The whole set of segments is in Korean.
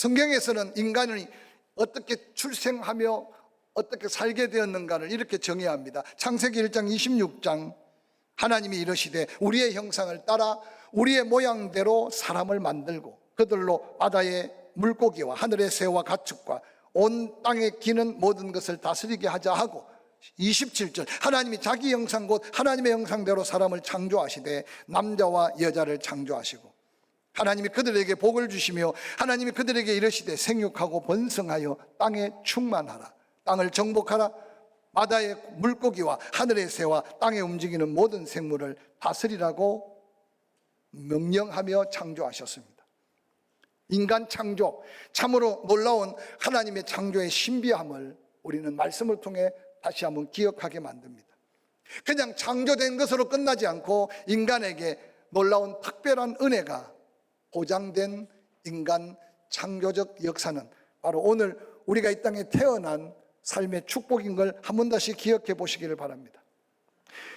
성경에서는 인간이 어떻게 출생하며 어떻게 살게 되었는가를 이렇게 정의합니다. 창세기 1장 26장 하나님이 이러시되 우리의 형상을 따라 우리의 모양대로 사람을 만들고 그들로 바다의 물고기와 하늘의 새와 가축과 온 땅에 기는 모든 것을 다스리게 하자 하고 27절 하나님이 자기 형상 곧 하나님의 형상대로 사람을 창조하시되 남자와 여자를 창조하시고 하나님이 그들에게 복을 주시며 하나님이 그들에게 이르시되 생육하고 번성하여 땅에 충만하라 땅을 정복하라 바다의 물고기와 하늘의 새와 땅에 움직이는 모든 생물을 다스리라고 명령하며 창조하셨습니다. 인간 창조, 참으로 놀라운 하나님의 창조의 신비함을 우리는 말씀을 통해 다시 한번 기억하게 만듭니다. 그냥 창조된 것으로 끝나지 않고 인간에게 놀라운 특별한 은혜가 보장된 인간 창조적 역사는 바로 오늘 우리가 이 땅에 태어난 삶의 축복인 걸 한 번 다시 기억해 보시기를 바랍니다.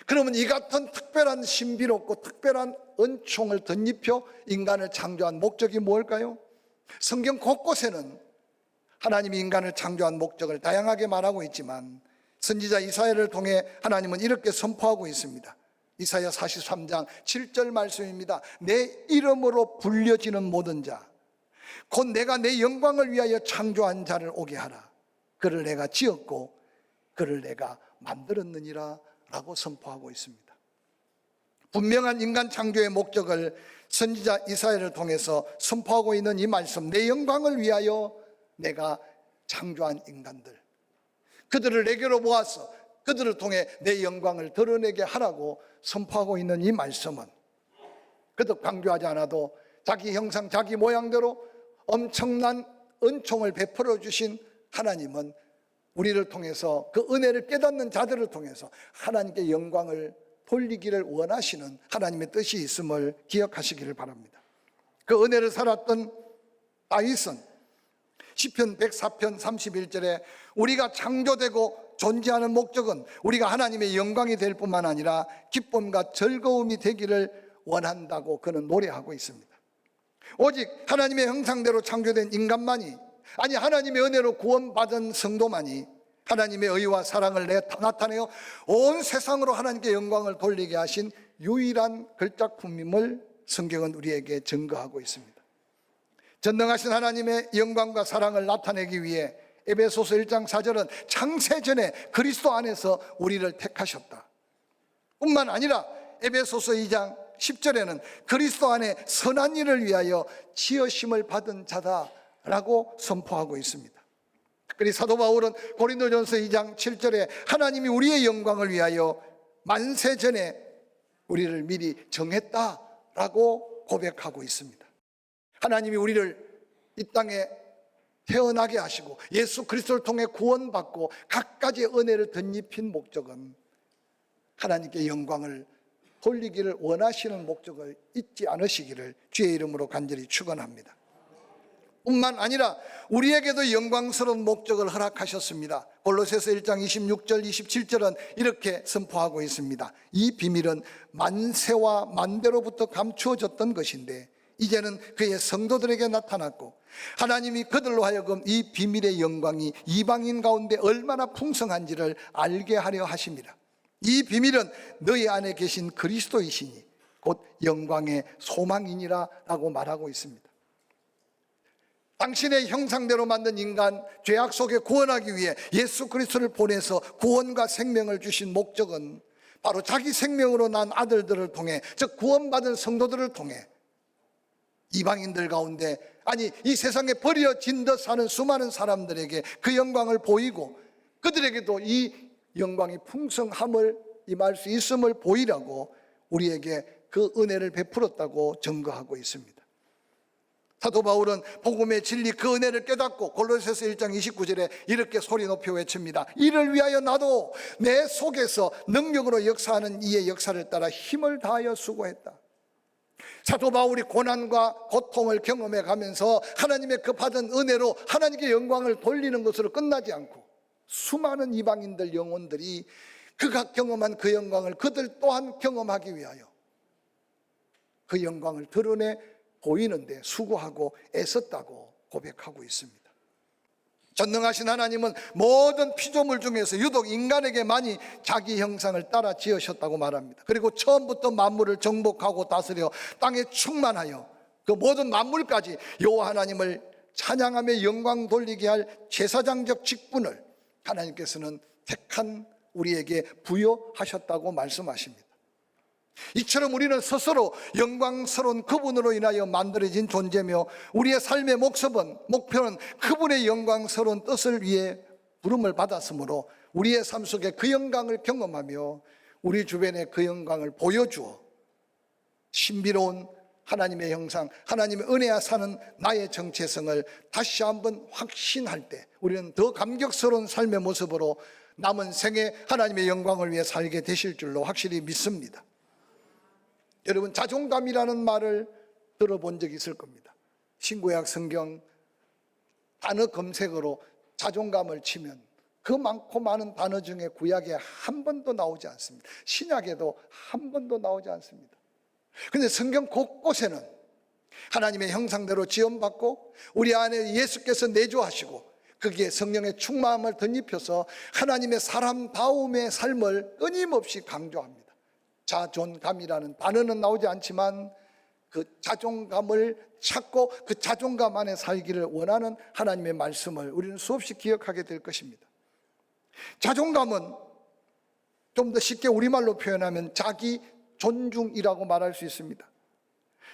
그러면 이 같은 특별한 신비롭고 특별한 은총을 덧입혀 인간을 창조한 목적이 뭘까요? 성경 곳곳에는 하나님이 인간을 창조한 목적을 다양하게 말하고 있지만 선지자 이사야를 통해 하나님은 이렇게 선포하고 있습니다. 이사야 43장 7절 말씀입니다. 내 이름으로 불려지는 모든 자, 곧 내가 내 영광을 위하여 창조한 자를 오게 하라. 그를 내가 지었고 그를 내가 만들었느니라 라고 선포하고 있습니다. 분명한 인간 창조의 목적을 선지자 이사야를 통해서 선포하고 있는 이 말씀, 내 영광을 위하여 내가 창조한 인간들, 그들을 내게로 모아서 그들을 통해 내 영광을 드러내게 하라고 선포하고 있는 이 말씀은 그도 강조하지 않아도 자기 형상, 자기 모양대로 엄청난 은총을 베풀어 주신 하나님은 우리를 통해서 그 은혜를 깨닫는 자들을 통해서 하나님께 영광을 돌리기를 원하시는 하나님의 뜻이 있음을 기억하시기를 바랍니다. 그 은혜를 살았던 다윗은 시편 104편 31절에 우리가 창조되고 존재하는 목적은 우리가 하나님의 영광이 될 뿐만 아니라 기쁨과 즐거움이 되기를 원한다고 그는 노래하고 있습니다. 오직 하나님의 형상대로 창조된 인간만이 아니 하나님의 은혜로 구원받은 성도만이 하나님의 의와 사랑을 나타내어 온 세상으로 하나님께 영광을 돌리게 하신 유일한 걸작품임을 성경은 우리에게 증거하고 있습니다. 전능하신 하나님의 영광과 사랑을 나타내기 위해 에베소서 1장 4절은 창세전에 그리스도 안에서 우리를 택하셨다. 뿐만 아니라 에베소서 2장 10절에는 그리스도 안에 선한 일을 위하여 지으심을 받은 자다라고 선포하고 있습니다. 특별히 사도 바울은 고린도전서 2장 7절에 하나님이 우리의 영광을 위하여 만세 전에 우리를 미리 정했다라고 고백하고 있습니다. 하나님이 우리를 이 땅에 태어나게 하시고 예수 그리스도를 통해 구원받고 각가지 은혜를 덧입힌 목적은 하나님께 영광을 돌리기를 원하시는 목적을 잊지 않으시기를 주의 이름으로 간절히 축원합니다. 뿐만 아니라 우리에게도 영광스러운 목적을 허락하셨습니다. 골로새서 1장 26절 27절은 이렇게 선포하고 있습니다. 이 비밀은 만세와 만대로부터 감추어졌던 것인데 이제는 그의 성도들에게 나타났고 하나님이 그들로 하여금 이 비밀의 영광이 이방인 가운데 얼마나 풍성한지를 알게 하려 하십니다. 이 비밀은 너희 안에 계신 그리스도이시니 곧 영광의 소망이니라라고 말하고 있습니다. 당신의 형상대로 만든 인간 죄악 속에 구원하기 위해 예수 그리스도를 보내서 구원과 생명을 주신 목적은 바로 자기 생명으로 난 아들들을 통해 즉 구원받은 성도들을 통해 이방인들 가운데 아니 이 세상에 버려진 듯 사는 수많은 사람들에게 그 영광을 보이고 그들에게도 이 영광이 풍성함을 임할 수 있음을 보이라고 우리에게 그 은혜를 베풀었다고 증거하고 있습니다. 사도 바울은 복음의 진리 그 은혜를 깨닫고 골로새서 1장 29절에 이렇게 소리 높여 외칩니다. 이를 위하여 나도 내 속에서 능력으로 역사하는 이의 역사를 따라 힘을 다하여 수고했다. 사도 바울이 고난과 고통을 경험해 가면서 하나님의 그 받은 은혜로 하나님께 영광을 돌리는 것으로 끝나지 않고 수많은 이방인들 영혼들이 그가 경험한 그 영광을 그들 또한 경험하기 위하여 그 영광을 드러내 보이는데 수고하고 애썼다고 고백하고 있습니다. 전능하신 하나님은 모든 피조물 중에서 유독 인간에게 많이 자기 형상을 따라 지으셨다고 말합니다. 그리고 처음부터 만물을 정복하고 다스려 땅에 충만하여 그 모든 만물까지 여호와 하나님을 찬양하며 영광 돌리게 할 제사장적 직분을 하나님께서는 택한 우리에게 부여하셨다고 말씀하십니다. 이처럼 우리는 스스로 영광스러운 그분으로 인하여 만들어진 존재며 우리의 삶의 목적은 목표는 그분의 영광스러운 뜻을 위해 부름을 받았으므로 우리의 삶 속에 그 영광을 경험하며 우리 주변에 그 영광을 보여주어 신비로운 하나님의 형상, 하나님의 은혜와 사는 나의 정체성을 다시 한번 확신할 때 우리는 더 감격스러운 삶의 모습으로 남은 생에 하나님의 영광을 위해 살게 되실 줄로 확실히 믿습니다. 여러분 자존감이라는 말을 들어본 적 있을 겁니다. 신구약 성경 단어 검색어로 자존감을 치면 그 많고 많은 단어 중에 구약에 한 번도 나오지 않습니다. 신약에도 한 번도 나오지 않습니다. 근데 성경 곳곳에는 하나님의 형상대로 지원받고 우리 안에 예수께서 내주하시고 거기에 성령의 충만함을 덧입혀서 하나님의 사람다움의 삶을 끊임없이 강조합니다. 자존감이라는 단어는 나오지 않지만 그 자존감을 찾고 그 자존감 안에 살기를 원하는 하나님의 말씀을 우리는 수없이 기억하게 될 것입니다. 자존감은 좀 더 쉽게 우리말로 표현하면 자기 존중이라고 말할 수 있습니다.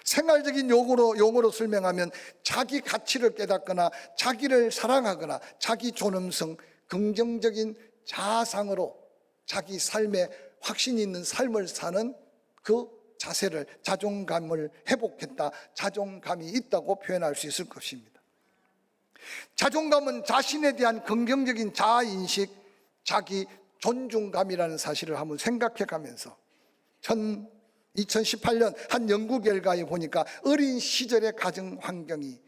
생활적인 용어로, 용어로 설명하면 자기 가치를 깨닫거나 자기를 사랑하거나 자기 존엄성, 긍정적인 자상으로 자기 삶에 확신이 있는 삶을 사는 그 자세를 자존감을 회복했다. 자존감이 있다고 표현할 수 있을 것입니다. 자존감은 자신에 대한 긍정적인 자아인식, 자기 존중감이라는 사실을 한번 생각해 가면서 2018년 한 연구 결과에 보니까 어린 시절의 가정 환경이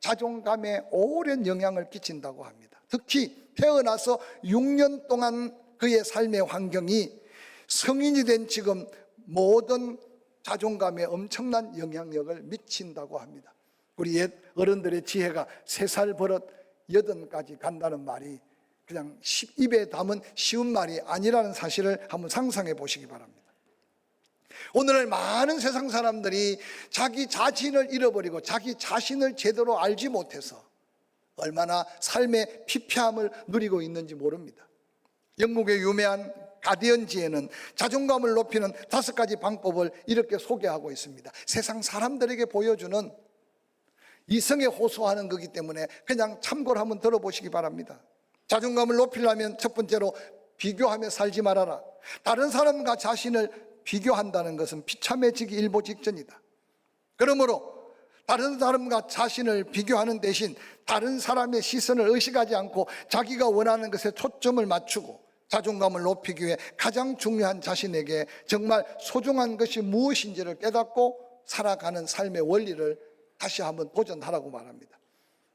자존감에 오랜 영향을 끼친다고 합니다. 특히 태어나서 6년 동안 그의 삶의 환경이 성인이 된 지금 모든 자존감에 엄청난 영향력을 미친다고 합니다. 우리 옛 어른들의 지혜가 세 살 버릇 여든까지 간다는 말이 그냥 입에 담은 쉬운 말이 아니라는 사실을 한번 상상해 보시기 바랍니다. 오늘날 많은 세상 사람들이 자기 자신을 잃어버리고 자기 자신을 제대로 알지 못해서 얼마나 삶의 피폐함을 누리고 있는지 모릅니다. 영국의 유명한 가디언지에는 자존감을 높이는 다섯 가지 방법을 이렇게 소개하고 있습니다. 세상 사람들에게 보여주는 이성에 호소하는 거기 때문에 그냥 참고를 한번 들어보시기 바랍니다. 자존감을 높이려면 첫 번째로 비교하며 살지 말아라. 다른 사람과 자신을 비교한다는 것은 비참해지기 일보 직전이다. 그러므로 다른 사람과 자신을 비교하는 대신 다른 사람의 시선을 의식하지 않고 자기가 원하는 것에 초점을 맞추고 자존감을 높이기 위해 가장 중요한 자신에게 정말 소중한 것이 무엇인지를 깨닫고 살아가는 삶의 원리를 다시 한번 도전하라고 말합니다.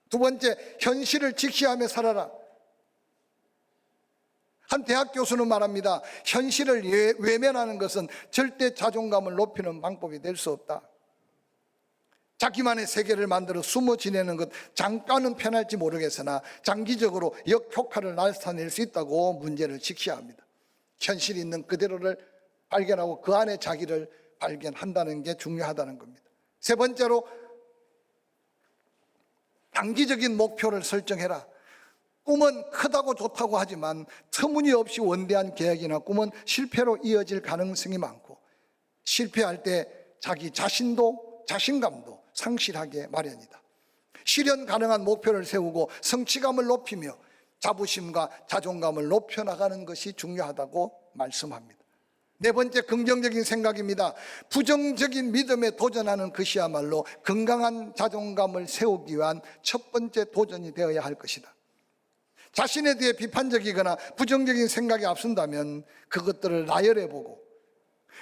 두 번째, 현실을 직시하며 살아라. 한 대학 교수는 말합니다. 현실을 예, 외면하는 것은 절대 자존감을 높이는 방법이 될 수 없다. 자기만의 세계를 만들어 숨어 지내는 것 잠깐은 편할지 모르겠으나 장기적으로 역효과를 나타낼 수 있다고 문제를 직시합니다. 현실 있는 그대로를 발견하고 그 안에 자기를 발견한다는 게 중요하다는 겁니다. 세 번째로 단기적인 목표를 설정해라. 꿈은 크다고 좋다고 하지만 터무니없이 원대한 계획이나 꿈은 실패로 이어질 가능성이 많고 실패할 때 자기 자신도 자신감도 상실하게 마련이다. 실현 가능한 목표를 세우고 성취감을 높이며 자부심과 자존감을 높여나가는 것이 중요하다고 말씀합니다. 네 번째 긍정적인 생각입니다. 부정적인 믿음에 도전하는 것이야말로 건강한 자존감을 세우기 위한 첫 번째 도전이 되어야 할 것이다. 자신에 대해 비판적이거나 부정적인 생각이 앞선다면 그것들을 나열해보고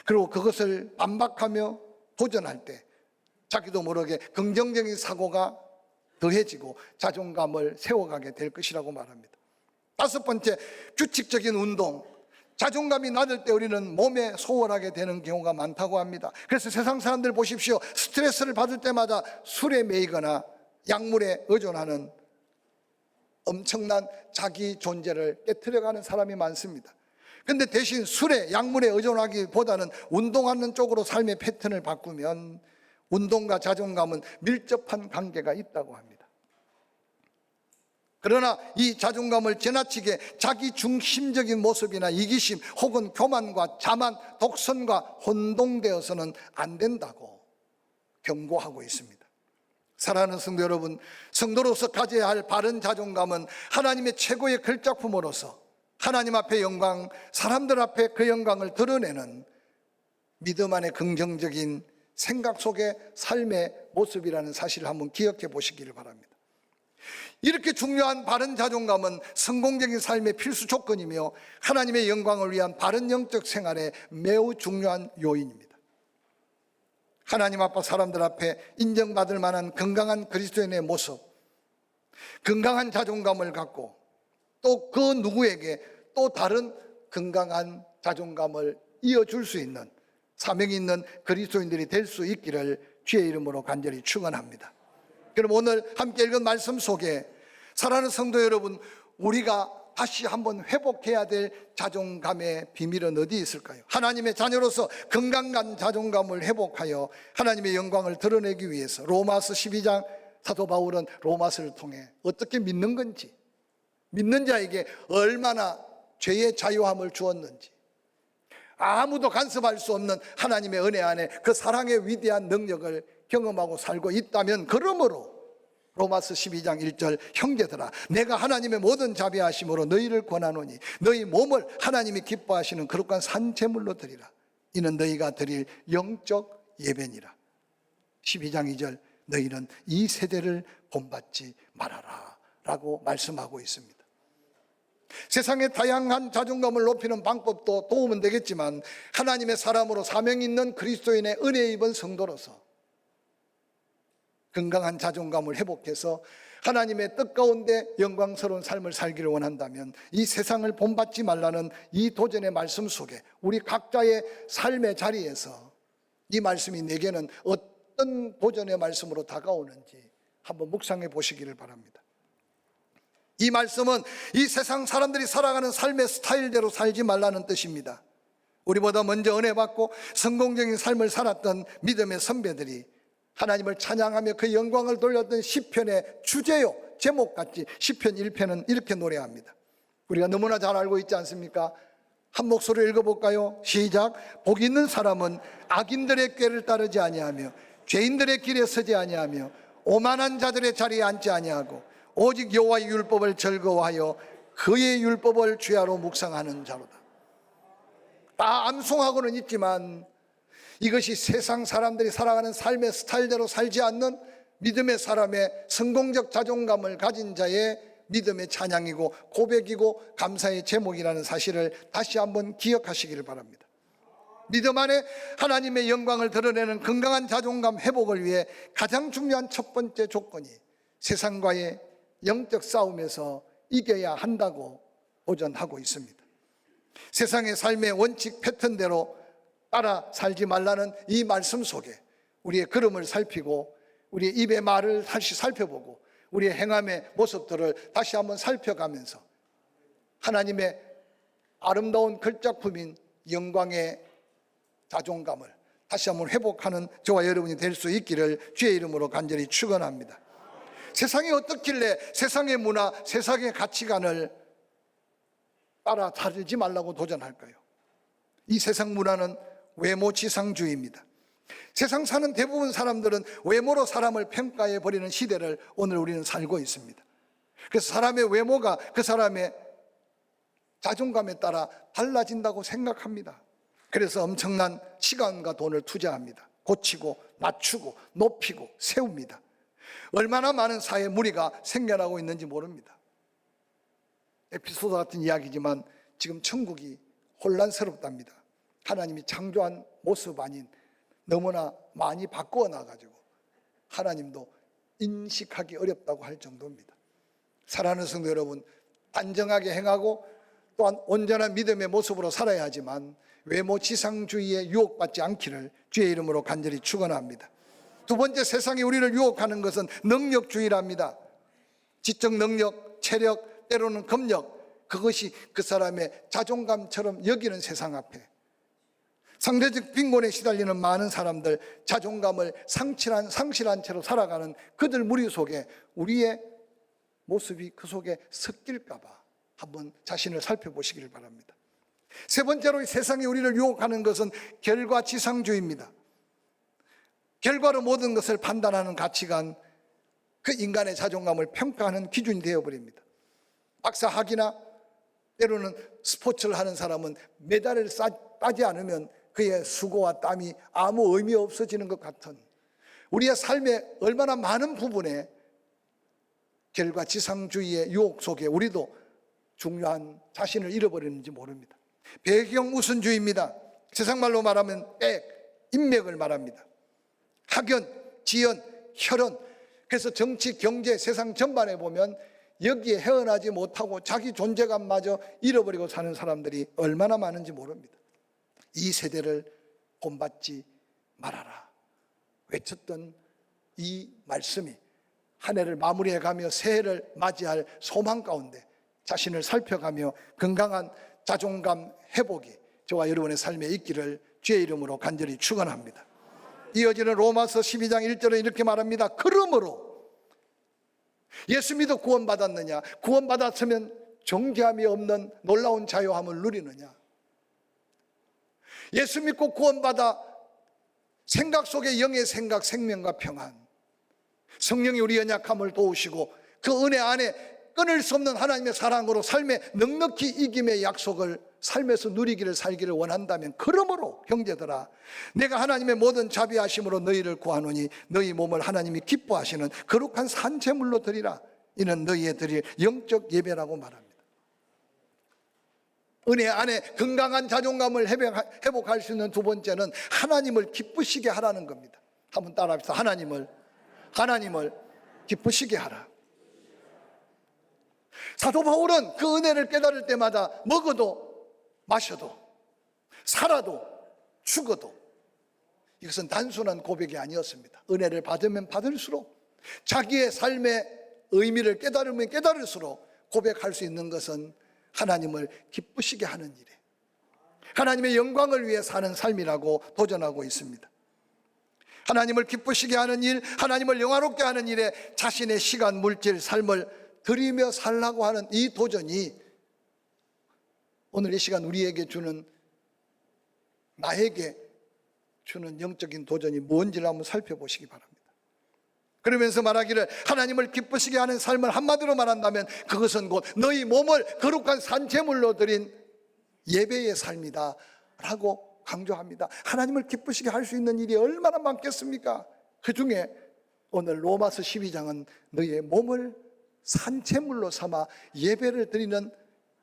그리고 그것을 반박하며 도전할 때 자기도 모르게 긍정적인 사고가 더해지고 자존감을 세워가게 될 것이라고 말합니다. 다섯 번째, 규칙적인 운동. 자존감이 낮을 때 우리는 몸에 소홀하게 되는 경우가 많다고 합니다. 그래서 세상 사람들 보십시오. 스트레스를 받을 때마다 술에 매이거나 약물에 의존하는 엄청난 자기 존재를 깨뜨려가는 사람이 많습니다. 근데 대신 술에 약물에 의존하기보다는 운동하는 쪽으로 삶의 패턴을 바꾸면 운동과 자존감은 밀접한 관계가 있다고 합니다. 그러나 이 자존감을 지나치게 자기 중심적인 모습이나 이기심 혹은 교만과 자만, 독선과 혼동되어서는 안 된다고 경고하고 있습니다. 사랑하는 성도 여러분, 성도로서 가져야 할 바른 자존감은 하나님의 최고의 걸작품으로서 하나님 앞에 영광, 사람들 앞에 그 영광을 드러내는 믿음 안의 긍정적인 생각 속의 삶의 모습이라는 사실을 한번 기억해 보시기를 바랍니다. 이렇게 중요한 바른 자존감은 성공적인 삶의 필수 조건이며 하나님의 영광을 위한 바른 영적 생활의 매우 중요한 요인입니다. 하나님 아빠 사람들 앞에 인정받을 만한 건강한 그리스도인의 모습, 건강한 자존감을 갖고 또 그 누구에게 또 다른 건강한 자존감을 이어줄 수 있는 사명이 있는 그리스도인들이 될 수 있기를 주의 이름으로 간절히 축원합니다. 그럼 오늘 함께 읽은 말씀 속에 사랑하는 성도 여러분, 우리가 다시 한번 회복해야 될 자존감의 비밀은 어디 있을까요? 하나님의 자녀로서 건강한 자존감을 회복하여 하나님의 영광을 드러내기 위해서 로마서 12장 사도 바울은 로마서를 통해 어떻게 믿는 건지 믿는 자에게 얼마나 죄의 자유함을 주었는지 아무도 간섭할 수 없는 하나님의 은혜 안에 그 사랑의 위대한 능력을 경험하고 살고 있다면 그러므로 로마서 12장 1절 형제들아 내가 하나님의 모든 자비하심으로 너희를 권하노니 너희 몸을 하나님이 기뻐하시는 거룩한 산제물로 드리라. 이는 너희가 드릴 영적 예배니라. 12장 2절 너희는 이 세대를 본받지 말아라. 라고 말씀하고 있습니다 세상의 다양한 자존감을 높이는 방법도 도움은 되겠지만 하나님의 사람으로 사명 있는 그리스도인의 은혜 입은 성도로서 건강한 자존감을 회복해서 하나님의 뜻 가운데 영광스러운 삶을 살기를 원한다면 이 세상을 본받지 말라는 이 도전의 말씀 속에 우리 각자의 삶의 자리에서 이 말씀이 내게는 어떤 도전의 말씀으로 다가오는지 한번 묵상해 보시기를 바랍니다. 이 말씀은 이 세상 사람들이 살아가는 삶의 스타일대로 살지 말라는 뜻입니다. 우리보다 먼저 은혜 받고 성공적인 삶을 살았던 믿음의 선배들이 하나님을 찬양하며 그 영광을 돌렸던 시편의 주제요 제목같이 시편 1편은 이렇게 노래합니다. 우리가 너무나 잘 알고 있지 않습니까? 한 목소리로 읽어볼까요? 시작. 복 있는 사람은 악인들의 꾀를 따르지 아니하며 죄인들의 길에 서지 아니하며 오만한 자들의 자리에 앉지 아니하고 오직 여호와의 율법을 즐거워하여 그의 율법을 주야로 묵상하는 자로다. 다 암송하고는 있지만 이것이 세상 사람들이 살아가는 삶의 스타일대로 살지 않는 믿음의 사람의 성공적 자존감을 가진 자의 믿음의 찬양이고 고백이고 감사의 제목이라는 사실을 다시 한번 기억하시기를 바랍니다. 믿음 안에 하나님의 영광을 드러내는 건강한 자존감 회복을 위해 가장 중요한 첫 번째 조건이 세상과의 영적 싸움에서 이겨야 한다고 보전하고 있습니다. 세상의 삶의 원칙 패턴대로 따라 살지 말라는 이 말씀 속에 우리의 걸음을 살피고 우리의 입의 말을 다시 살펴보고 우리의 행함의 모습들을 다시 한번 살펴가면서 하나님의 아름다운 글작품인 영광의 자존감을 다시 한번 회복하는 저와 여러분이 될 수 있기를 주의 이름으로 간절히 축원합니다. 세상이 어떻길래 세상의 문화, 세상의 가치관을 따라 살지 말라고 도전할까요? 이 세상 문화는 외모 지상주의입니다. 세상 사는 대부분 사람들은 외모로 사람을 평가해 버리는 시대를 오늘 우리는 살고 있습니다. 그래서 사람의 외모가 그 사람의 자존감에 따라 달라진다고 생각합니다. 그래서 엄청난 시간과 돈을 투자합니다. 고치고 낮추고 높이고 세웁니다. 얼마나 많은 사회 무리가 생겨나고 있는지 모릅니다. 에피소드 같은 이야기지만 지금 천국이 혼란스럽답니다. 하나님이 창조한 모습 아닌 너무나 많이 바꾸어 놔가지고 하나님도 인식하기 어렵다고 할 정도입니다. 사랑하는 성도 여러분, 안정하게 행하고 또한 온전한 믿음의 모습으로 살아야 하지만 외모 지상주의에 유혹받지 않기를 주의 이름으로 간절히 축원합니다. 두 번째 세상이 우리를 유혹하는 것은 능력주의랍니다. 지적 능력, 체력, 때로는 검력, 그것이 그 사람의 자존감처럼 여기는 세상 앞에 상대적 빈곤에 시달리는 많은 사람들 자존감을 상실한 상실한 채로 살아가는 그들 무리 속에 우리의 모습이 그 속에 섞일까봐 한번 자신을 살펴보시기를 바랍니다. 세 번째로 이 세상이 우리를 유혹하는 것은 결과지상주의입니다. 결과로 모든 것을 판단하는 가치관, 그 인간의 자존감을 평가하는 기준이 되어버립니다. 박사 학위나 때로는 스포츠를 하는 사람은 메달을 싸, 따지 않으면 그의 수고와 땀이 아무 의미 없어지는 것 같은 우리의 삶의 얼마나 많은 부분에 결과 지상주의의 유혹 속에 우리도 중요한 자신을 잃어버리는지 모릅니다. 배경 우선주의입니다. 세상 말로 말하면 백, 인맥을 말합니다. 학연, 지연, 혈연. 그래서 정치, 경제, 세상 전반에 보면 여기에 헤어나지 못하고 자기 존재감마저 잃어버리고 사는 사람들이 얼마나 많은지 모릅니다. 이 세대를 본받지 말아라. 외쳤던 이 말씀이 한 해를 마무리해 가며 새해를 맞이할 소망 가운데 자신을 살펴가며 건강한 자존감 회복이 저와 여러분의 삶에 있기를 주의 이름으로 간절히 축원합니다. 이어지는 로마서 12장 1절에 이렇게 말합니다. 그러므로 예수 믿어 구원받았느냐? 구원받았으면 정죄함이 없는 놀라운 자유함을 누리느냐? 예수 믿고 구원받아 생각 속에 영의 생각, 생명과 평안. 성령이 우리 연약함을 도우시고 그 은혜 안에 끊을 수 없는 하나님의 사랑으로 삶의 넉넉히 이김의 약속을 삶에서 누리기를 살기를 원한다면 그러므로 형제들아 내가 하나님의 모든 자비하심으로 너희를 구하노니 너희 몸을 하나님이 기뻐하시는 거룩한 산재물로 드리라. 이는 너희의 드릴 영적 예배라고 말합니다. 은혜 안에 건강한 자존감을 회복- 회복할 수 있는 두 번째는 하나님을 기쁘시게 하라는 겁니다. 한번 따라합시다. 하나님을 하나님을 기쁘시게 하라. 사도 바울은 그 은혜를 깨달을 때마다 먹어도 마셔도 살아도 죽어도 이것은 단순한 고백이 아니었습니다. 은혜를 받으면 받을수록 자기의 삶의 의미를 깨달으면 깨달을수록 고백할 수 있는 것은 하나님을 기쁘시게 하는 일에 하나님의 영광을 위해 사는 삶이라고 도전하고 있습니다. 하나님을 기쁘시게 하는 일, 하나님을 영화롭게 하는 일에 자신의 시간, 물질, 삶을 드리며 살라고 하는 이 도전이 오늘 이 시간 우리에게 주는 나에게 주는 영적인 도전이 뭔지를 한번 살펴보시기 바랍니다. 그러면서 말하기를 하나님을 기쁘시게 하는 삶을 한마디로 말한다면 그것은 곧 너희 몸을 거룩한 산재물로 드린 예배의 삶이다 라고 강조합니다. 하나님을 기쁘시게 할 수 있는 일이 얼마나 많겠습니까? 그 중에 오늘 로마서 12장은 너희의 몸을 산재물로 삼아 예배를 드리는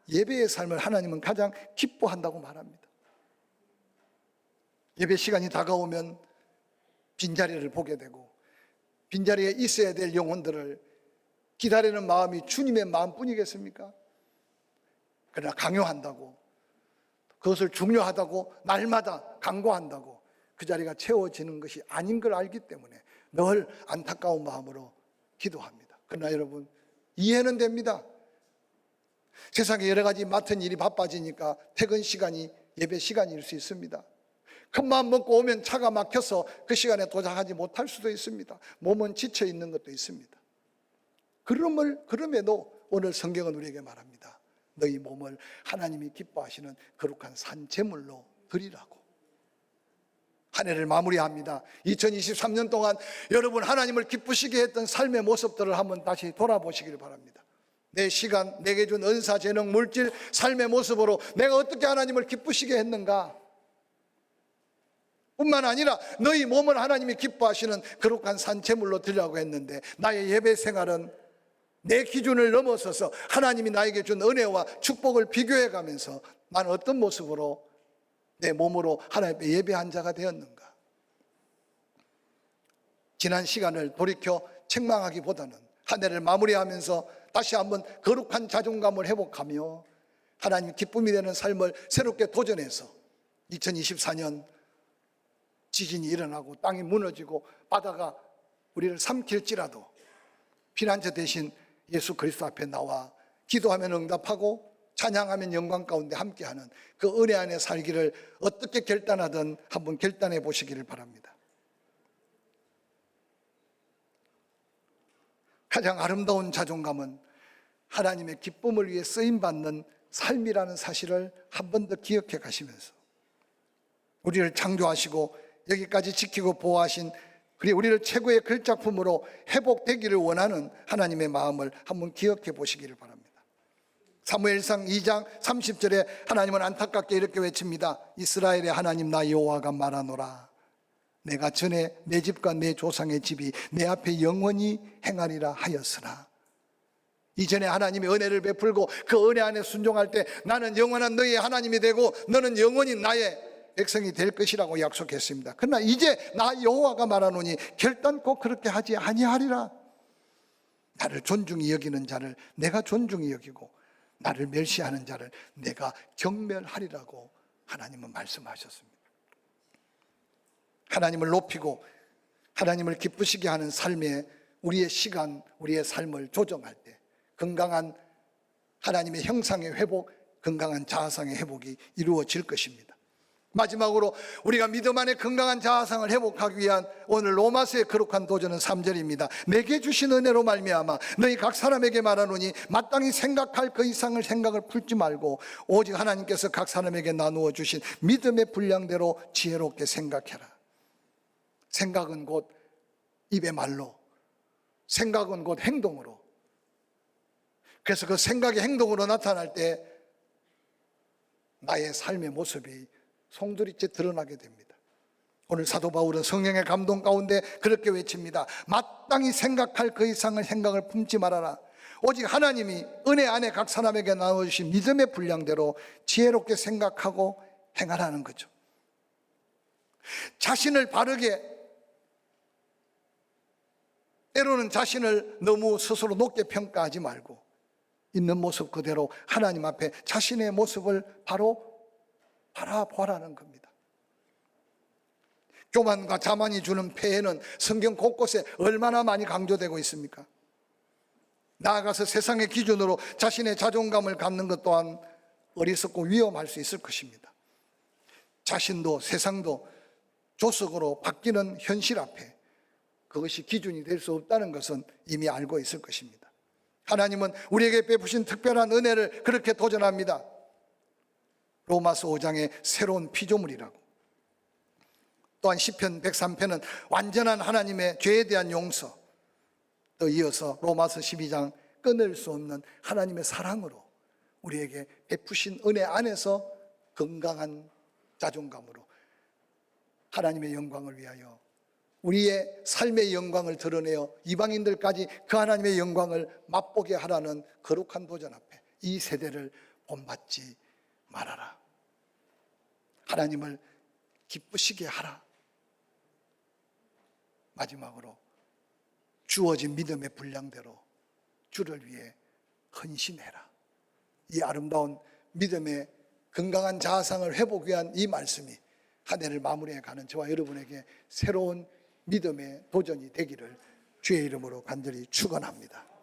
예배의 삶을 하나님은 가장 기뻐한다고 말합니다. 예배 시간이 다가오면 빈자리를 보게 되고 빈자리에 있어야 될 영혼들을 기다리는 마음이 주님의 마음뿐이겠습니까? 그러나 강요한다고 그것을 중요하다고 날마다 강구한다고 그 자리가 채워지는 것이 아닌 걸 알기 때문에 늘 안타까운 마음으로 기도합니다. 그러나 여러분 이해는 됩니다. 세상에 여러 가지 맡은 일이 바빠지니까 퇴근 시간이 예배 시간일 수 있습니다. 큰 마음 먹고 오면 차가 막혀서 그 시간에 도착하지 못할 수도 있습니다. 몸은 지쳐 있는 것도 있습니다. 그럼을 그럼에도 오늘 성경은 우리에게 말합니다. 너희 몸을 하나님이 기뻐하시는 거룩한 산재물로 드리라고. 한 해를 마무리합니다. 2023년 동안 여러분 하나님을 기쁘시게 했던 삶의 모습들을 한번 다시 돌아보시길 바랍니다. 내 시간, 내게 준 은사, 재능, 물질, 삶의 모습으로 내가 어떻게 하나님을 기쁘시게 했는가? 뿐만 아니라 너희 몸을 하나님이 기뻐하시는 거룩한 산재물로 드리라고 했는데 나의 예배 생활은 내 기준을 넘어서서 하나님이 나에게 준 은혜와 축복을 비교해 가면서 나는 어떤 모습으로 내 몸으로 하나님께 예배한 자가 되었는가? 지난 시간을 돌이켜 책망하기보다는 한 해를 마무리하면서 다시 한번 거룩한 자존감을 회복하며 하나님 기쁨이 되는 삶을 새롭게 도전해서 2024년 지진이 일어나고 땅이 무너지고 바다가 우리를 삼킬지라도 피난처 대신 예수 그리스도 앞에 나와 기도하면 응답하고 찬양하면 영광 가운데 함께하는 그 은혜 안에 살기를 어떻게 결단하든 한번 결단해 보시기를 바랍니다. 가장 아름다운 자존감은 하나님의 기쁨을 위해 쓰임 받는 삶이라는 사실을 한 번 더 기억해 가시면서 우리를 창조하시고 여기까지 지키고 보호하신 그리고 우리를 최고의 글작품으로 회복되기를 원하는 하나님의 마음을 한번 기억해 보시기를 바랍니다. 사무엘상 2장 30절에 하나님은 안타깝게 이렇게 외칩니다. 이스라엘의 하나님 나 여호와가 말하노라. 내가 전에 내 집과 내 조상의 집이 내 앞에 영원히 행하리라 하였으나 이전에 하나님의 은혜를 베풀고 그 은혜 안에 순종할 때 나는 영원한 너의 하나님이 되고 너는 영원히 나의 백성이 될 것이라고 약속했습니다. 그러나 이제 나 여호와가 말하노니 결단코 그렇게 하지 아니하리라. 나를 존중히 여기는 자를 내가 존중히 여기고 나를 멸시하는 자를 내가 경멸하리라고 하나님은 말씀하셨습니다. 하나님을 높이고 하나님을 기쁘시게 하는 삶에 우리의 시간, 우리의 삶을 조정할 때 건강한 하나님의 형상의 회복, 건강한 자아상의 회복이 이루어질 것입니다. 마지막으로 우리가 믿음 안에 건강한 자아상을 회복하기 위한 오늘 로마서의 거룩한 도전은 3절입니다. 내게 주신 은혜로 말미암아 너희 각 사람에게 말하노니 마땅히 생각할 그 이상을 생각을 풀지 말고 오직 하나님께서 각 사람에게 나누어 주신 믿음의 분량대로 지혜롭게 생각해라. 생각은 곧 입의 말로, 생각은 곧 행동으로. 그래서 그 생각이 행동으로 나타날 때 나의 삶의 모습이 송두리째 드러나게 됩니다. 오늘 사도 바울은 성령의 감동 가운데 그렇게 외칩니다. 마땅히 생각할 그 이상의 생각을 품지 말아라. 오직 하나님이 은혜 안에 각 사람에게 나눠주신 믿음의 분량대로 지혜롭게 생각하고 행하라는 거죠. 자신을 바르게 때로는 자신을 너무 스스로 높게 평가하지 말고 있는 모습 그대로 하나님 앞에 자신의 모습을 바로 바라보라는 겁니다. 교만과 자만이 주는 폐해는 성경 곳곳에 얼마나 많이 강조되고 있습니까? 나아가서 세상의 기준으로 자신의 자존감을 갖는 것 또한 어리석고 위험할 수 있을 것입니다. 자신도 세상도 조석으로 바뀌는 현실 앞에 그것이 기준이 될 수 없다는 것은 이미 알고 있을 것입니다. 하나님은 우리에게 베푸신 특별한 은혜를 그렇게 도전합니다. 로마서 5장의 새로운 피조물이라고. 또한 시편 103편은 완전한 하나님의 죄에 대한 용서. 또 이어서 로마서 12장 끊을 수 없는 하나님의 사랑으로 우리에게 베푸신 은혜 안에서 건강한 자존감으로 하나님의 영광을 위하여 우리의 삶의 영광을 드러내어 이방인들까지 그 하나님의 영광을 맛보게 하라는 거룩한 도전 앞에 이 세대를 본받지 말아라. 하나님을 기쁘시게 하라. 마지막으로 주어진 믿음의 분량대로 주를 위해 헌신해라. 이 아름다운 믿음의 건강한 자아상을 회복 위한 이 말씀이 한 해를 마무리해 가는 저와 여러분에게 새로운 믿음의 도전이 되기를 주의 이름으로 간절히 축원합니다.